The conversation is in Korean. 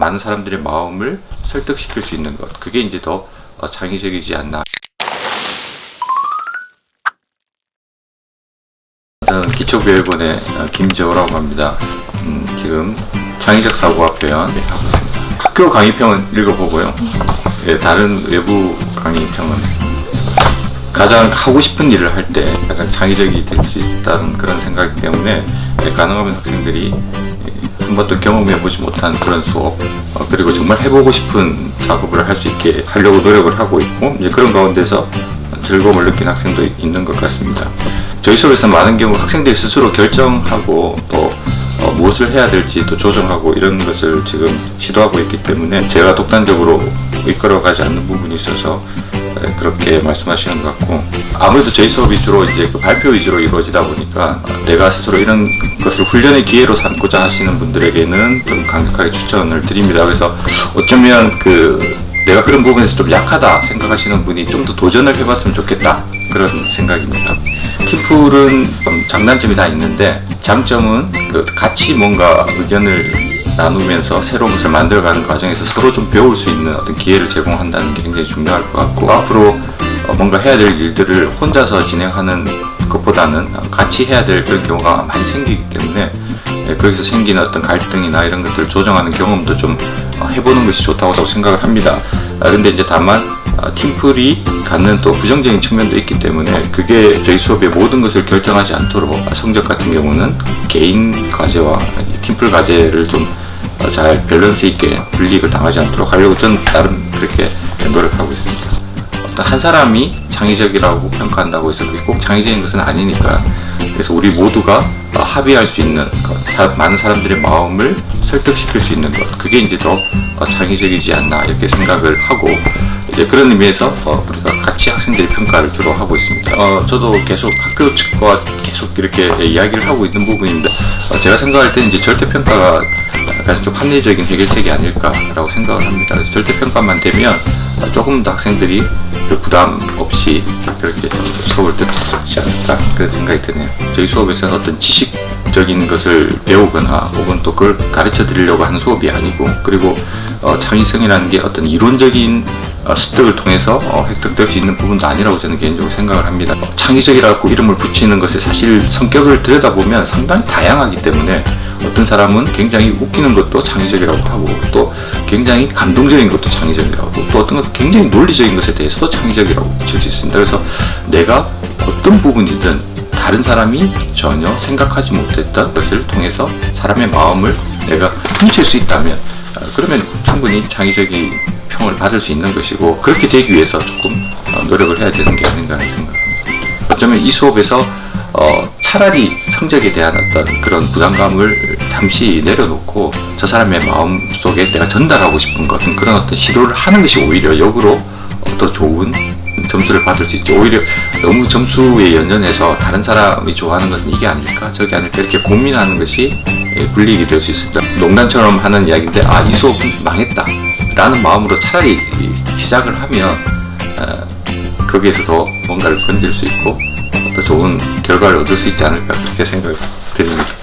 많은 사람들의 마음을 설득시킬 수 있는 것. 그게 이제 더 어, 창의적이지 않나. 저는 기초교육원의 어, 김재호라고 합니다. 음, 지금 창의적 사고와 표현 네, 하고 있습니다. 학교 강의평은 읽어보고요. 예, 다른 외부 강의평은 가장 하고 싶은 일을 할 때 가장 창의적이 될 수 있다는 그런 생각이기 때문에 예, 가능하면 학생들이 예, 한 번도 경험해보지 못한 그런 수업 어, 그리고 정말 해보고 싶은 작업을 할 수 있게 하려고 노력을 하고 있고 이제 그런 가운데서 즐거움을 느낀 학생도 있는 것 같습니다. 저희 수업에서 많은 경우 학생들이 스스로 결정하고 또 어, 무엇을 해야 될지 또 조정하고 이런 것을 지금 시도하고 있기 때문에 제가 독단적으로 이끌어가지 않는 부분이 있어서 에, 그렇게 말씀하시는 것 같고 아무래도 저희 수업이 주로 이제 그 발표 위주로 이루어지다 보니까 어, 내가 스스로 이런 것을 훈련의 기회로 삼고자 하시는 분들에게는 좀 강력하게 추천을 드립니다. 그래서 어쩌면 그 내가 그런 부분에서 좀 약하다 생각하시는 분이 좀 더 도전을 해봤으면 좋겠다 그런 생각입니다. 팀플은 좀 장단점이 다 있는데 장점은 그 같이 뭔가 의견을 나누면서 새로운 것을 만들어가는 과정에서 서로 좀 배울 수 있는 어떤 기회를 제공한다는 게 굉장히 중요할 것 같고 앞으로 어, 뭔가 해야 될 일들을 혼자서 진행하는 것보다는 같이 해야 될 그런 경우가 많이 생기기 때문에 예, 거기서 생기는 어떤 갈등이나 이런 것들을 조정하는 경험도 좀 어, 해보는 것이 좋다고 생각을 합니다. 아, 근데 이제 다만 어, 팀플이 갖는 또 부정적인 측면도 있기 때문에 그게 저희 수업의 모든 것을 결정하지 않도록 성적 같은 경우는 개인 과제와 이 팀플 과제를 좀 어, 잘 밸런스 있게 분리를 당하지 않도록 하려고 저는 나름 그렇게 노력하고 있습니다. 어떤 한 사람이 창의적이라고 평가한다고 해서 그게 꼭 창의적인 것은 아니니까 그래서 우리 모두가 어, 합의할 수 있는 많은 사람들의 마음을 설득시킬 수 있는 것 그게 이제 더 어, 창의적이지 않나 이렇게 생각을 하고 이제 그런 의미에서 어, 우리가 같이 학생들의 평가를 주로 하고 있습니다. 어, 저도 계속 학교 측과 계속 이렇게 이야기를 하고 있는 부분인데 어, 제가 생각할 때 이제 절대 평가가 가장 좀 합리적인 해결책이 아닐까라고 생각을 합니다. 그래서 절대 평가만 되면 어, 조금 더 학생들이 그 부담 없이 그렇게 좀 수업을 있지 않을까 그런 생각이 드네요. 저희 수업에서는 어떤 지식적인 것을 배우거나 혹은 또 그걸 가르쳐 드리려고 하는 수업이 아니고 그리고 어, 창의성이라는 게 어떤 이론적인 어, 습득을 통해서 어, 획득될 수 있는 부분도 아니라고 저는 개인적으로 생각을 합니다. 어, 창의적이라고 이름을 붙이는 것에 사실 성격을 들여다보면 상당히 다양하기 때문에 어떤 사람은 굉장히 웃기는 것도 창의적이라고 하고 또 굉장히 감동적인 것도 창의적이라고 하고 또 어떤 것은 굉장히 논리적인 것에 대해서도 창의적이라고 붙일 수 있습니다. 그래서 내가 어떤 부분이든 다른 사람이 전혀 생각하지 못했던 것을 통해서 사람의 마음을 내가 훔칠 수 있다면 어, 그러면 충분히 창의적인 평을 받을 수 있는 것이고 그렇게 되기 위해서 조금 어, 노력을 해야 되는 게 아닌가 하는 생각합니다. 어쩌면 이 수업에서 어, 차라리 성적에 대한 어떤 그런 부담감을 잠시 내려놓고 저 사람의 마음 속에 내가 전달하고 싶은 것 그런 어떤 시도를 하는 것이 오히려 역으로 어, 더 좋은 점수를 받을 수 있죠. 오히려 너무 점수에 연연해서 다른 사람이 좋아하는 것은 이게 아닐까 저게 아닐까 이렇게 고민하는 것이 예, 불리익이 될 수 있습니다. 농담처럼 하는 이야기인데 아 이 수업은 망했다 라는 마음으로 차라리 이 시작을 하면 어, 거기에서 더 뭔가를 건질 수 있고 더 좋은 결과를 얻을 수 있지 않을까 그렇게 생각을 드립니다.